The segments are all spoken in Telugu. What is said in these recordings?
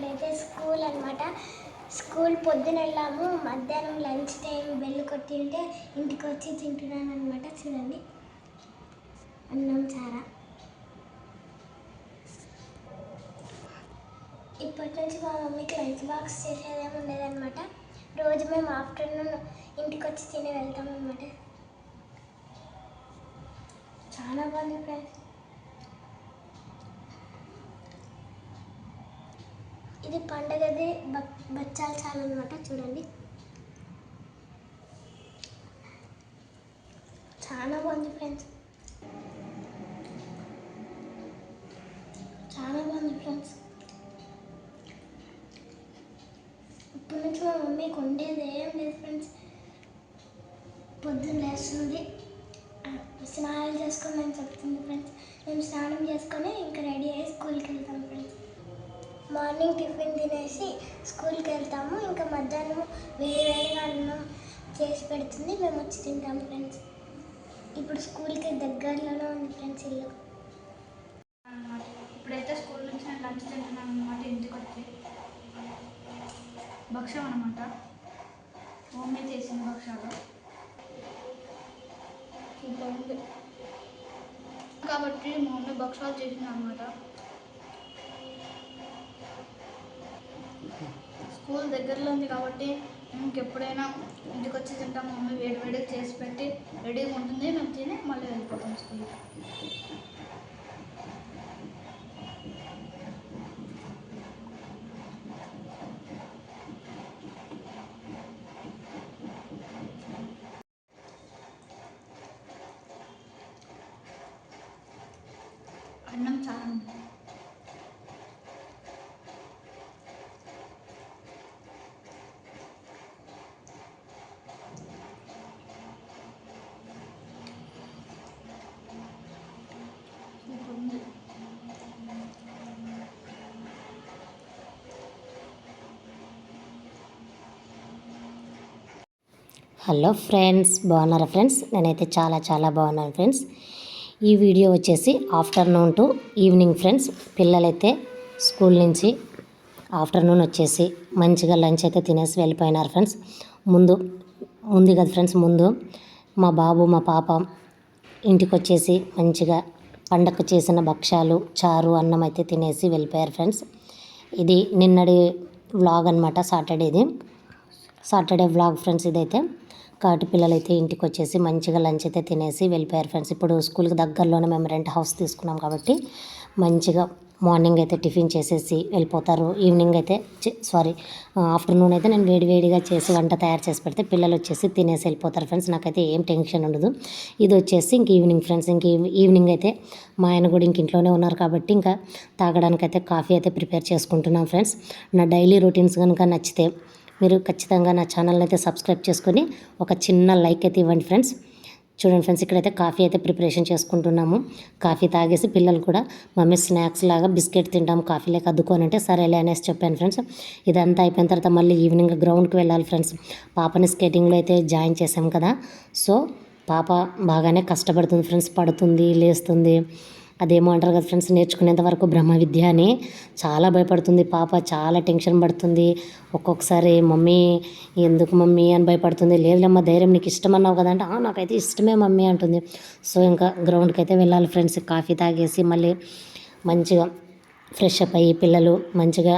ఇక్కడైతే స్కూల్ అనమాట స్కూల్ పొద్దున వెళ్ళాము మధ్యాహ్నం లంచ్ టైం బెల్ కొట్టి ఉంటే ఇంటికి వచ్చి తింటున్నాను అనమాట చూడండి. అన్నం చారా. ఇప్పటి నుంచి మా మమ్మీకి లంచ్ బాక్స్ చేసేదేమి ఉండేదన్నమాట. రోజు మేము ఆఫ్టర్నూన్ ఇంటికి వచ్చి తిని వెళ్తాం అనమాట చాలా బాగుంది ఫ్రెండ్స్. ఇది పండగది బ- బచ్చాలు చాలా అనమాట చూడండి. చాలా బాగుంది ఫ్రెండ్స్. చాలా బాగుంది ఫ్రెండ్స్. ఇప్పటి నుంచి మా మమ్మీకి వండేది ఏం లేదు ఫ్రెండ్స్. పొద్దున్న లేస్తుంది. స్నానాలు చేసుకొని చెప్తుంది ఫ్రెండ్స్. మేము స్నానం చేసుకొని ఇంకా రెడీ అయ్యి స్కూల్కి వెళ్తాం మార్నింగ్ టిఫిన్ తినేసి స్కూల్కి వెళ్తాము. ఇంకా మధ్యాహ్నం వేడిగా అన్నం చేసి పెడుతుంది. మేము వచ్చి తింటాం ఫ్రెండ్స్. ఇప్పుడు స్కూల్కి దగ్గరలోనే ఉంది ఫ్రెండ్స్ ఇల్లు. అన్నమాట ఇప్పుడైతే స్కూల్ నుంచి నేను లంచ్ తింటున్నాను అనమాట ఇంటికి వచ్చి. భక్ష్యం అనమాట మమ్మీ చేసిన భక్ష్యాలు. కాబట్టి మా మమ్మీ భక్ష్యాలు చేసింది అనమాట స్కూల్ దగ్గరలో ఉంది కాబట్టి ఇంకెప్పుడైనా ఇంటికి వచ్చి తింటాం మమ్మీ వేడి వేడిగా చేసి పెట్టి రెడీగా ఉంటుంది. మేము తిని మళ్ళీ వెళ్ళిపోతాం స్కూల్కి అన్నం చాలా ఉంది సూపర్ ఉంది హలో ఫ్రెండ్స్ బాగున్నారా ఫ్రెండ్స్? నేనైతే చాలా చాలా బాగున్నాను ఫ్రెండ్స్. ఈ వీడియో వచ్చేసి ఆఫ్టర్నూన్ టు ఈవినింగ్ ఫ్రెండ్స్. పిల్లలైతే స్కూల్ నుంచి ఆఫ్టర్నూన్ వచ్చేసి మంచిగా లంచ్ అయితే తినేసి వెళ్ళిపోయినారు ఫ్రెండ్స్. ముందు ఉంది కదా ఫ్రెండ్స్ ముందు మా బాబు మా పాప ఇంటికి వచ్చేసి మంచిగా పండగ చేసిన భక్ష్యాలు చారు అన్నం అయితే తినేసి వెళ్ళిపోయారు ఫ్రెండ్స్. ఇది నిన్నటి వ్లాగ్ అనమాట సాటర్డేది. సాటర్డే వ్లాగ్ ఫ్రెండ్స్ ఇదైతే. కాబట్టి పిల్లలైతే ఇంటికి వచ్చేసి మంచిగా లంచ్ అయితే తినేసి వెళ్ళిపోయారు ఫ్రెండ్స్. ఇప్పుడు స్కూల్కి దగ్గరలోనే మేము రెంట్ హౌస్ తీసుకున్నాం కాబట్టి మంచిగా మార్నింగ్ అయితే టిఫిన్ చేసేసి వెళ్ళిపోతారు. ఈవినింగ్ అయితే సారీ ఆఫ్టర్నూన్ అయితే నేను వేడివేడిగా చేసి వంట తయారు చేసి పెడితే పిల్లలు వచ్చేసి తినేసి వెళ్ళిపోతారు ఫ్రెండ్స్. నాకైతే ఏం టెన్షన్ ఉండదు. ఇది వచ్చేసి ఇంక ఈవినింగ్ ఫ్రెండ్స్ ఇంక ఈవినింగ్ అయితే మా ఆయన కూడా ఇంక ఇంట్లోనే ఉన్నారు కాబట్టి ఇంకా తాగడానికి అయితే కాఫీ అయితే ప్రిపేర్ చేసుకుంటున్నాం ఫ్రెండ్స్. నా డైలీ రొటీన్స్ కనుక నచ్చితే మీరు ఖచ్చితంగా నా ఛానల్ని అయితే సబ్స్క్రైబ్ చేసుకొని ఒక చిన్న లైక్ అయితే ఇవ్వండి ఫ్రెండ్స్. చూడండి ఫ్రెండ్స్ ఇక్కడైతే కాఫీ అయితే ప్రిపరేషన్ చేసుకుంటున్నాము. కాఫీ తాగేసి పిల్లలు కూడా మమ్మీ స్నాక్స్ లాగా బిస్కెట్ తింటాము కాఫీ లేక అద్దుకోని అంటే సరేలే అనేసి చెప్పాను ఫ్రెండ్స్. ఇదంతా అయిపోయిన తర్వాత మళ్ళీ ఈవినింగ్ గ్రౌండ్కి వెళ్ళాలి ఫ్రెండ్స్. పాపని స్కేటింగ్లో అయితే జాయిన్ చేసాం కదా. సో పాప బాగానే కష్టపడుతుంది ఫ్రెండ్స్ పడుతుంది లేస్తుంది. అదేమో అంటారు కదా ఫ్రెండ్స్ నేర్చుకునేంత వరకు బ్రహ్మ విద్య అని చాలా భయపడుతుంది. పాప చాలా టెన్షన్ పడుతుంది. ఒక్కొక్కసారి మమ్మీ ఎందుకు మమ్మీ? అని భయపడుతుంది. లేదులేమ్మా ధైర్యం నీకు ఇష్టం అన్నావు కదా అంటే నాకైతే ఇష్టమే మమ్మీ అంటుంది. సో ఇంకా గ్రౌండ్కి అయితే వెళ్ళాలి ఫ్రెండ్స్. కాఫీ తాగేసి మళ్ళీ మంచిగా ఫ్రెష్ అప్ అయ్యి పిల్లలు మంచిగా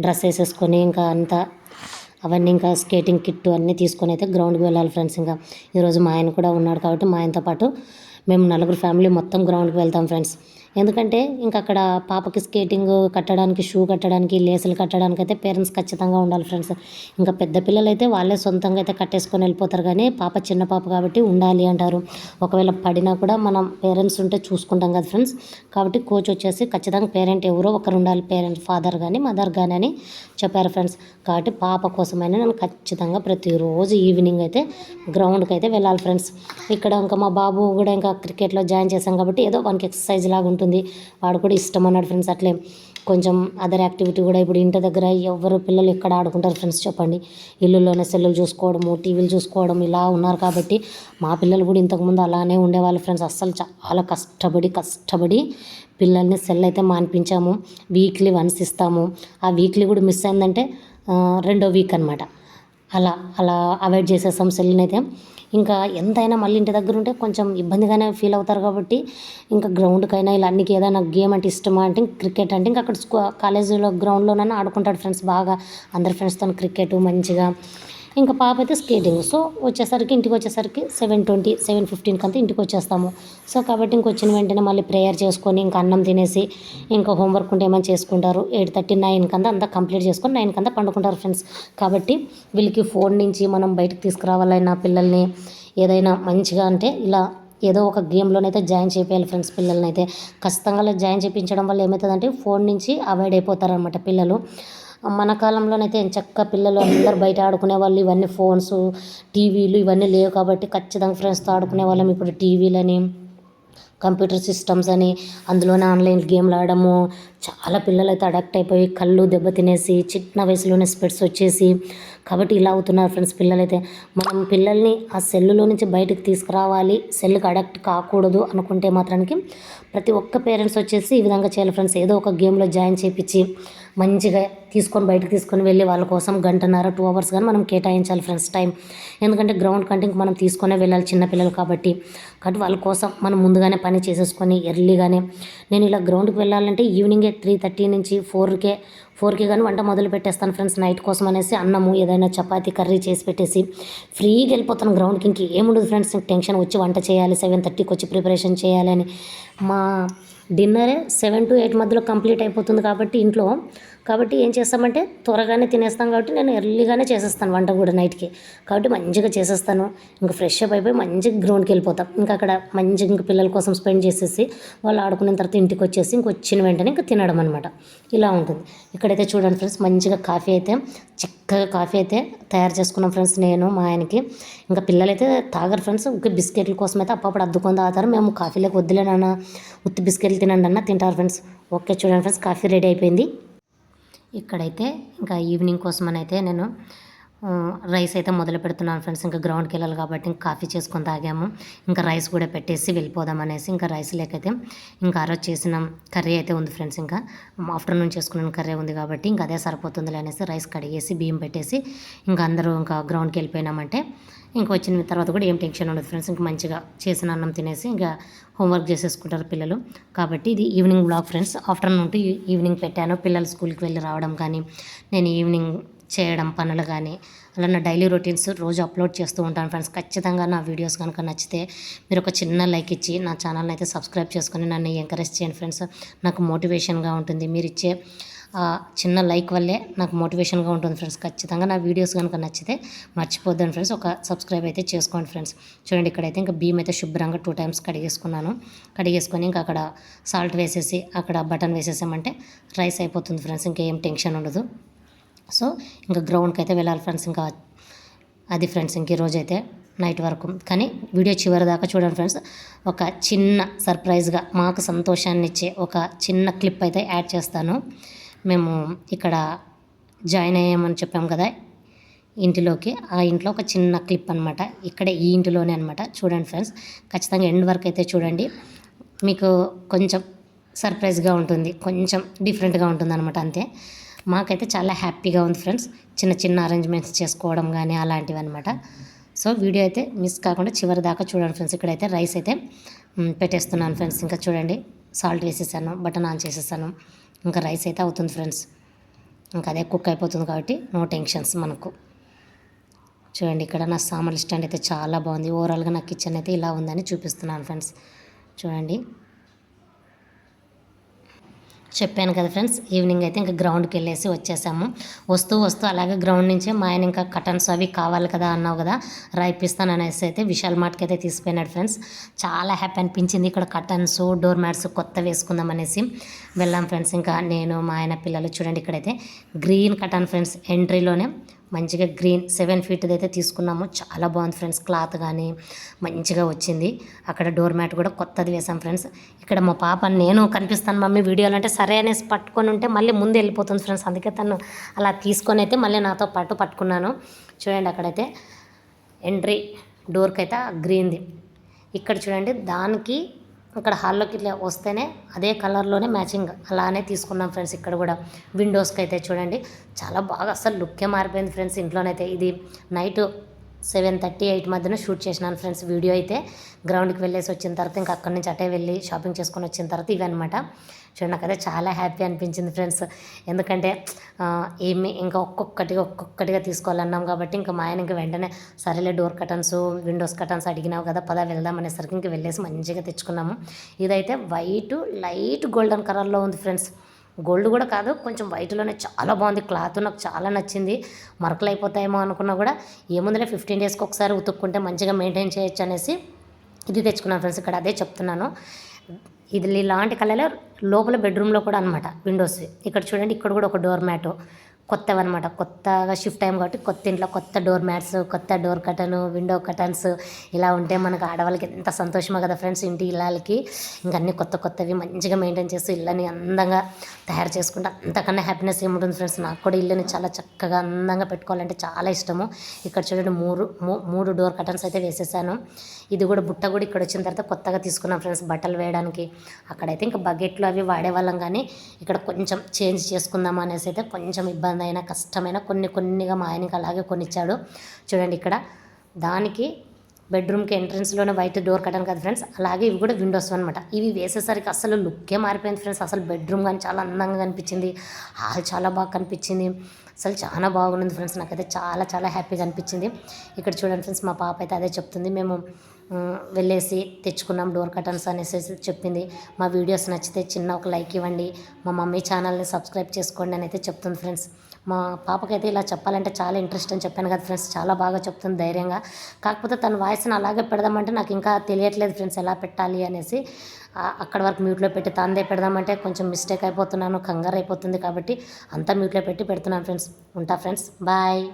డ్రెస్ వేసేసుకొని ఇంకా అంతా అవన్నీ ఇంకా స్కేటింగ్ కిట్ అన్నీ తీసుకొని అయితే గ్రౌండ్కి వెళ్ళాలి ఫ్రెండ్స్. ఇంకా ఈరోజు మా ఆయన కూడా ఉన్నాడు కాబట్టి మా ఆయనతో పాటు మేము నలుగురు ఫ్యామిలీ మొత్తం గ్రౌండ్కి వెళ్తాం ఫ్రెండ్స్. ఎందుకంటే ఇంకా అక్కడ పాపకి స్కేటింగ్ కట్టడానికి షూ కట్టడానికి లేసులు కట్టడానికి అయితే పేరెంట్స్ ఖచ్చితంగా ఉండాలి ఫ్రెండ్స్. ఇంకా పెద్ద పిల్లలు అయితే వాళ్ళే సొంతంగా అయితే కట్టేసుకొని వెళ్ళిపోతారు. కానీ పాప చిన్న పాప కాబట్టి ఉండాలి అంటారు. ఒకవేళ పడినా కూడా మనం పేరెంట్స్ ఉంటే చూసుకుంటాం కదా ఫ్రెండ్స్. కాబట్టి కోచ్ వచ్చేసి ఖచ్చితంగా పేరెంట్ ఎవరో ఒకరు ఉండాలి. పేరెంట్ ఫాదర్ కానీ మదర్ కానీ అని చెప్పారు ఫ్రెండ్స్. కాబట్టి పాప కోసమైనా నేను ఖచ్చితంగా ప్రతిరోజు ఈవినింగ్ అయితే గ్రౌండ్కి అయితే వెళ్ళాలి ఫ్రెండ్స్. ఇక్కడ ఇంకా మా బాబు కూడా ఇంకా క్రికెట్లో జాయిన్ చేశాం కాబట్టి ఏదో వానికి ఎక్సర్సైజ్ లాగా ఉంటుంది. వాడు కూడా ఇష్టం అన్నాడు ఫ్రెండ్స్ అట్లే. కొంచెం అదర్ యాక్టివిటీ కూడా ఇప్పుడు ఇంటి దగ్గర ఎవరు పిల్లలు ఎక్కడ ఆడుకుంటారు ఫ్రెండ్స్ చెప్పండి. ఇల్లులోనే సెల్లులు చూసుకోవడము టీవీలు చూసుకోవడం ఇలా ఉన్నారు కాబట్టి మా పిల్లలు కూడా ఇంతకుముందు అలానే ఉండేవాళ్ళు ఫ్రెండ్స్. అస్సలు చాలా కష్టపడి కష్టపడి పిల్లల్ని సెల్ అయితే మానిపించాము. వీక్లీ వన్స్ ఇస్తాము. ఆ వీక్లీ కూడా మిస్ అయిందంటే రెండో వీక్ అనమాట అలా అలా అవాయిడ్ చేసేస్తాం సెల్ని అయితే ఇంకా ఎంతైనా మళ్ళీ ఇంటి దగ్గర ఉంటే కొంచెం ఇబ్బందిగానే ఫీల్ అవుతారు కాబట్టి ఇంకా గ్రౌండ్కైనా ఇలా అన్నికి ఏదైనా గేమ్ అంటే ఇష్టమా అంటే క్రికెట్ అంటే ఇంకా అక్కడ స్కూ కాలేజీలో గ్రౌండ్లోనైనా ఆడుకుంటాడు ఫ్రెండ్స్ బాగా. అందరి ఫ్రెండ్స్తో క్రికెట్ మంచిగా ఇంకా పాప అయితే స్కేటింగ్ సో వచ్చేసరికి ఇంటికి వచ్చేసరికి సెవెన్ ట్వంటీ సెవెన్ ఫిఫ్టీన్కి అంతా ఇంటికి వచ్చేస్తాము. సో కాబట్టి ఇంకొచ్చిన వెంటనే మళ్ళీ ప్రేయర్ చేసుకొని ఇంకా అన్నం తినేసి ఇంకా హోంవర్క్ ఉంటే ఏమైనా చేసుకుంటారు. ఎయిట్ థర్టీ నైన్కి అంతా అంతా కంప్లీట్ చేసుకొని నైన్కి అంతా పండుకుంటారు ఫ్రెండ్స్ కాబట్టి వీళ్ళకి ఫోన్ నుంచి మనం బయటకు తీసుకురావాలైనా పిల్లల్ని ఏదైనా మంచిగా అంటే ఇలా ఏదో ఒక గేమ్లోనైతే జాయిన్ చేయాలి ఫ్రెండ్స్ పిల్లల్ని అయితే ఖచ్చితంగా జాయిన్ చేయించడం వల్ల ఏమవుతుందంటే ఫోన్ నుంచి అవాయిడ్ అయిపోతారనమాట పిల్లలు. మన కాలంలోనైతే చక్క పిల్లలు అందరు బయట ఆడుకునే వాళ్ళు ఇవన్నీ ఫోన్స్ టీవీలు ఇవన్నీ లేవు కాబట్టి ఖచ్చితంగా ఫ్రెండ్స్తో ఆడుకునే వాళ్ళం. ఇప్పుడు టీవీలని కంప్యూటర్ సిస్టమ్స్ అని అందులోనే ఆన్లైన్ గేమ్లు ఆడము చాలా పిల్లలు అయితే అడాక్ట్ అయిపోయి కళ్ళు దెబ్బతినేసి చిన్న వయసులోనే స్పెట్స్ వచ్చేసి కాబట్టి ఇలా అవుతున్నారు ఫ్రెండ్స్ పిల్లలైతే. మనం పిల్లల్ని ఆ సెల్లులో నుంచి బయటకు తీసుకురావాలి. సెల్కి అడక్ట్ కాకూడదు అనుకుంటే మాత్రానికి ప్రతి ఒక్క పేరెంట్స్ వచ్చేసి ఈ విధంగా చేయాలి ఫ్రెండ్స్. ఏదో ఒక గేమ్లో జాయిన్ చేయించి మంచిగా తీసుకొని బయటకు తీసుకొని వెళ్ళి వాళ్ళ కోసం గంటన్నర టూ అవర్స్ కానీ మనం కేటాయించాలి ఫ్రెండ్స్ టైం. ఎందుకంటే గ్రౌండ్ కంటే మనం తీసుకొనే వెళ్ళాలి చిన్నపిల్లలు కాబట్టి. కాబట్టి వాళ్ళ కోసం మనం ముందుగానే పని చేసేసుకొని ఎర్లీగానే నేను ఇలా గ్రౌండ్కి వెళ్ళాలంటే ఈవినింగే త్రీ థర్టీ నుంచి ఫోర్కే ఫోర్కి కానీ వంట మొదలు పెట్టేస్తాను ఫ్రెండ్స్ నైట్ కోసం అనేసి అన్నము ఏదైనా చపాతి కర్రీ చేసి పెట్టేసి ఫ్రీగా వెళ్ళిపోతాను గ్రౌండ్కి. ఇంక ఏముండదు ఫ్రెండ్స్ టెన్షన్ వచ్చి వంట చేయాలి సెవెన్ థర్టీకి వచ్చి ప్రిపరేషన్ చేయాలి అని మా డిన్నరే సెవెన్ టు ఎయిట్ మధ్యలో కంప్లీట్ అయిపోతుంది కాబట్టి ఇంట్లో కాబట్టి ఏం చేస్తామంటే త్వరగానే తినేస్తాం కాబట్టి నేను ఎర్లీగానే చేసేస్తాను వంట కూడా నైట్కి. కాబట్టి మంచిగా చేసేస్తాను. ఇంకా ఫ్రెష్ అప్ అయిపోయి మంచిగా గ్రౌండ్కి వెళ్ళిపోతాం. ఇంకా అక్కడ మంచిగా ఇంకా పిల్లల కోసం స్పెండ్ చేసేసి వాళ్ళు ఆడుకున్న తర్వాత ఇంటికి వచ్చేసి ఇంక వచ్చిన వెంటనే ఇంకా తినడం అనమాట ఇలా ఉంటుంది. ఇక్కడైతే చూడండి ఫ్రెండ్స్ మంచిగా కాఫీ అయితే చక్కగా కాఫీ అయితే తయారు చేసుకున్నాం ఫ్రెండ్స్ నేను మా ఆయనకి. ఇంకా పిల్లలైతే తాగరు ఫ్రెండ్స్ ఇంకా బిస్కెట్ల కోసం అయితే అప్పుడప్పుడు అద్దుకొని తాగుతారు. మేము కాఫీలోకి వద్దులేనన్నా ఉత్తి బిస్కెట్లు తినండి అన్న తింటారు ఫ్రెండ్స్. ఓకే చూడండి ఫ్రెండ్స్ కాఫీ రెడీ అయిపోయింది. ఇక్కడైతే ఇంకా ఈవినింగ్ కోసమనైతే అయితే నేను రైస్ అయితే మొదలు పెడుతున్నాను ఫ్రెండ్స్. ఇంకా గ్రౌండ్కి వెళ్ళాలి కాబట్టి ఇంకా కాఫీ చేసుకొని తాగాము. ఇంకా రైస్ కూడా పెట్టేసి వెళ్ళిపోదాం అనేసి ఇంకా రైస్ లేకైతే ఇంకా ఆ రోజు చేసిన కర్రీ అయితే ఉంది ఫ్రెండ్స్. ఇంకా ఆఫ్టర్నూన్ చేసుకున్న కర్రీ ఉంది కాబట్టి ఇంకా అదే సరిపోతుంది అనేసి రైస్ కడిగేసి బియ్యం పెట్టేసి ఇంకా అందరూ ఇంకా గ్రౌండ్కి వెళ్ళిపోయినామంటే ఇంకా వచ్చిన తర్వాత కూడా ఏం టెన్షన్ ఉండదు ఫ్రెండ్స్. ఇంకా మంచిగా చేసిన అన్నం తినేసి ఇంకా హోంవర్క్ చేసేసుకుంటారు పిల్లలు. కాబట్టి ఇది evening blog friends. Afternoon to evening పెట్టాను. పిల్లలు స్కూల్కి వెళ్ళి రావడం కానీ నేను ఈవినింగ్ చేయడం పనులు కానీ అలా నా డైలీ రొటీన్స్ రోజు అప్లోడ్ చేస్తూ ఉంటాను ఫ్రెండ్స్. ఖచ్చితంగా నా వీడియోస్ కనుక నచ్చితే మీరు ఒక చిన్న లైక్ ఇచ్చి నా ఛానల్ని అయితే సబ్స్క్రైబ్ చేసుకొని నన్ను ఎంకరేజ్ చేయండి ఫ్రెండ్స్. నాకు మోటివేషన్గా ఉంటుంది. మీరు ఇచ్చే చిన్న లైక్ వల్లే నాకు మోటివేషన్గా ఉంటుంది ఫ్రెండ్స్. ఖచ్చితంగా నా వీడియోస్ కనుక నచ్చితే మర్చిపోద్దాను ఫ్రెండ్స్. ఒక సబ్స్క్రైబ్ అయితే చేసుకోండి ఫ్రెండ్స్. చూడండి ఇక్కడైతే ఇంకా భీమ్ అయితే శుభ్రంగా టూ టైమ్స్ కడిగేసుకున్నాను. కడిగేసుకొని ఇంకా అక్కడ సాల్ట్ వేసేసి అక్కడ బటన్ వేసేసామంటే రైస్ అయిపోతుంది ఫ్రెండ్స్. ఇంకేం టెన్షన్ ఉండదు. సో ఇంకా గ్రౌండ్కి అయితే వెళ్ళాలి ఫ్రెండ్స్. ఇంకా అది ఫ్రెండ్స్ ఇంక ఈరోజు అయితే నైట్ వరకు. కానీ వీడియో చివరి దాకా చూడండి ఫ్రెండ్స్. ఒక చిన్న సర్ప్రైజ్గా మాకు సంతోషాన్ని ఇచ్చే ఒక చిన్న క్లిప్ అయితే యాడ్ చేస్తాను. మేము ఇక్కడ జాయిన్ అయ్యామని చెప్పాం కదా ఇంటిలోకి. ఆ ఇంట్లో ఒక చిన్న క్లిప్ అనమాట ఇక్కడే ఈ ఇంటిలోనే అనమాట చూడండి ఫ్రెండ్స్. ఖచ్చితంగా ఎండ్ వరకు అయితే చూడండి. మీకు కొంచెం సర్ప్రైజ్గా ఉంటుంది. కొంచెం డిఫరెంట్గా ఉంటుంది అనమాట అంతే. మాకైతే చాలా హ్యాపీగా ఉంది ఫ్రెండ్స్. చిన్న చిన్న అరేంజ్మెంట్స్ చేసుకోవడం కానీ అలాంటివి అనమాట సో వీడియో అయితే మిస్ కాకుండా చివరి దాకా చూడండి ఫ్రెండ్స్. ఇక్కడైతే రైస్ అయితే పెట్టేస్తున్నాను ఫ్రెండ్స్. ఇంకా చూడండి సాల్ట్ వేసేసాను బటన్ ఆన్ చేసేసాను. ఇంకా రైస్ అయితే అవుతుంది ఫ్రెండ్స్. ఇంకా అదే కుక్ అయిపోతుంది కాబట్టి నో టెన్షన్స్ మనకు. చూడండి ఇక్కడ నా సామాన్ల స్టాండ్ అయితే చాలా బాగుంది. ఓవరాల్గా నా కిచెన్ అయితే ఇలా ఉందని చూపిస్తున్నాను ఫ్రెండ్స్. చూడండి. చెప్పాను కదా ఫ్రెండ్స్ ఈవినింగ్ అయితే ఇంకా గ్రౌండ్కి వెళ్ళేసి వచ్చేసాము. వస్తూ వస్తూ అలాగే గ్రౌండ్ నుంచే మా ఆయన ఇంకా కటన్స్ అవి కావాలి కదా అన్నావు కదా రాయిపిస్తాను అనేసి అయితే విశాల్ మార్ట్కి అయితే తీసిపోయినాడు ఫ్రెండ్స్. చాలా హ్యాపీ అనిపించింది ఇక్కడ కటన్స్ డోర్ మ్యాట్స్ కొత్త వేసుకుందాం అనేసి. వెళ్ళాం ఫ్రెండ్స్ ఇంకా నేను మా ఆయన పిల్లలు చూడండి ఇక్కడైతే. గ్రీన్ కటన్ ఫ్రెండ్స్ ఎంట్రీలోనే మంచిగా గ్రీన్ సెవెన్ ఫీట్ది అయితే తీసుకున్నాము. చాలా బాగుంది ఫ్రెండ్స్ క్లాత్ కానీ మంచిగా వచ్చింది. అక్కడ డోర్ మ్యాట్ కూడా కొత్తది వేసాం ఫ్రెండ్స్. ఇక్కడ మా పాప నేను కనిపిస్తాను మమ్మీ వీడియోలు అంటే సరే అనేసి పట్టుకొని ఉంటే మళ్ళీ ముందు వెళ్ళిపోతుంది ఫ్రెండ్స్. అందుకే తను అలా తీసుకొని అయితే మళ్ళీ నాతో పాటు పట్టుకున్నాను. చూడండి అక్కడైతే ఎంట్రీ డోర్కి అయితే గ్రీన్ది. ఇక్కడ చూడండి దానికి ఇక్కడ హాల్లోకి ఇట్లా వస్తేనే అదే కలర్లోనే మ్యాచింగ్. అలానే తీసుకున్నాం ఫ్రెండ్స్ ఇక్కడ కూడా. విండోస్కి అయితే చూడండి. చాలా బాగా అసలు లుక్కే మారిపోయింది ఫ్రెండ్స్ ఇంట్లోనైతే. ఇది నైట్ సెవెన్ థర్టీ ఎయిట్ మధ్యన షూట్ చేసినాను ఫ్రెండ్స్. వీడియో అయితే గ్రౌండ్కి వెళ్ళేసి వచ్చిన తర్వాత ఇంకా అక్కడి నుంచి అటే వెళ్ళి షాపింగ్ చేసుకొని వచ్చిన తర్వాత ఇవి అనమాట చూడండి నాకైతే చాలా హ్యాపీ అనిపించింది ఫ్రెండ్స్. ఎందుకంటే ఏమి ఇంకా ఒక్కొక్కటిగా ఒక్కొక్కటిగా తీసుకోవాలన్నాం కాబట్టి ఇంకా మా ఆయన ఇంకా వెంటనే సరేలే డోర్ కటన్స్ విండోస్ కటన్స్ అడిగినావు కదా పద వెళ్దాం అనేసరికి ఇంక వెళ్ళేసి మంచిగా తెచ్చుకున్నాము. ఇదైతే వైట్ లైట్ గోల్డెన్ కలర్లో ఉంది ఫ్రెండ్స్. గోల్డ్ కూడా కాదు కొంచెం వైట్లోనే చాలా బాగుంది. క్లాత్ నాకు చాలా నచ్చింది. మరకలు అయిపోతాయేమో అనుకున్నా కూడా ఏముందిలే ఫిఫ్టీన్ డేస్కి ఒకసారి ఉతుక్కుంటే మంచిగా మెయింటైన్ చేయొచ్చు అనేసి ఇది తెచ్చుకున్నాను ఫ్రెండ్స్. ఇక్కడ అదే చెప్తున్నాను. ఇది ఇలాంటి కలర్లో లోపల బెడ్రూమ్లో కూడా అనమాట విండోస్ ఇక్కడ చూడండి ఇక్కడ కూడా ఒక డోర్ మ్యాట్ కొత్తవి అనమాట కొత్తగా షిఫ్ట్ అయ్యాం కాబట్టి కొత్త ఇంట్లో కొత్త డోర్ మ్యాట్స్ కొత్త డోర్ కటను విండో కటన్స్ ఇలా ఉంటే మనకు ఆడవాళ్ళకి ఎంత సంతోషమో కదా ఫ్రెండ్స్ ఇంటి ఇళ్ళకి ఇంకా అన్ని కొత్త కొత్తవి మంచిగా మెయింటైన్ చేస్తూ ఇళ్ళని అందంగా తయారు చేసుకుంటే అంతకన్నా హ్యాపీనెస్ ఏముంటుంది ఫ్రెండ్స్ నాకు కూడా ఇల్లుని చాలా చక్కగా అందంగా పెట్టుకోవాలంటే చాలా ఇష్టము. ఇక్కడ చూడండి మూడు మూ- మూడు డోర్ కటన్స్ అయితే వేసేసాను. ఇది కూడా బుట్ట కూడా ఇక్కడ వచ్చిన తర్వాత కొత్తగా తీసుకున్నాం ఫ్రెండ్స్ బట్టలు వేయడానికి. అక్కడైతే ఇంకా బకెట్లు అవి వాడేవాళ్ళం కానీ ఇక్కడ కొంచెం చేంజ్ చేసుకుందాం అనేసి అయితే కొంచెం ఇబ్బంది అయినా కష్టమైన కొన్ని కొన్నిగా మా ఆయనకి అలాగే కొనిచ్చాడు. చూడండి ఇక్కడ. దానికి బెడ్రూమ్కి ఎంట్రన్స్లోనే వైట్ డోర్ కట్టాను కదా ఫ్రెండ్స్. అలాగే ఇవి కూడా విండోస్ అనమాట ఇవి వేసేసరికి అసలు లుక్కే మారిపోయింది ఫ్రెండ్స్. అసలు బెడ్రూమ్ కానీ చాలా అందంగా కనిపించింది. హాల్ చాలా బాగా కనిపించింది. అసలు చాలా బాగుంది ఫ్రెండ్స్. నాకైతే చాలా చాలా హ్యాపీగా అనిపించింది. ఇక్కడ చూడండి ఫ్రెండ్స్ మా పాప అయితే అదే చెప్తుంది. మేము వెళ్ళేసి తెచ్చుకున్నాం డోర్ కటన్స్ అనేసి చెప్పింది. మా వీడియోస్ నచ్చితే చిన్న ఒక లైక్ ఇవ్వండి. మా మమ్మీ ఛానల్ని సబ్స్క్రైబ్ చేసుకోండి అని అయితే చెప్తుంది ఫ్రెండ్స్. మా పాపకైతే ఇలా చెప్పాలంటే చాలా ఇంట్రెస్ట్ అని చెప్పాను కదా ఫ్రెండ్స్. చాలా బాగా చెప్తుంది ధైర్యంగా. కాకపోతే తన వాయిస్ని అలాగే పెడదామంటే నాకు ఇంకా తెలియట్లేదు ఫ్రెండ్స్ ఎలా పెట్టాలి అనేసి. అక్కడ వరకు మ్యూట్లో పెట్టి తందే పెడదామంటే కొంచెం మిస్టేక్ అయిపోతున్నాను కంగారు అయిపోతుంది కాబట్టి అంతా మ్యూట్లో పెట్టి పెడుతున్నాను ఫ్రెండ్స్. ఉంటా ఫ్రెండ్స్. బాయ్.